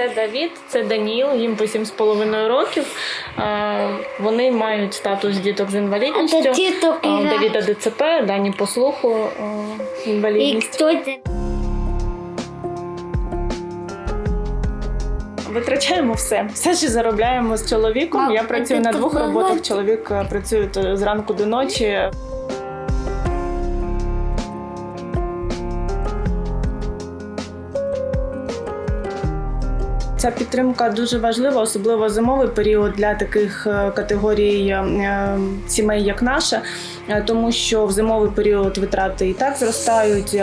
Це Давід, це Даніл, їм по 7,5 років. Е, Вони мають статус діток з інвалідністю. А діток Е, Давіда ДЦП, Дані по слуху е, І інвалідність. Витрачаємо все. Все, що заробляємо з чоловіком. Я працюю на двох роботах. Чоловік працює зранку до ночі. Ця підтримка дуже важлива, особливо зимовий період для таких е, категорій е, сімей, як наша, е, тому що в зимовий період витрати і так зростають.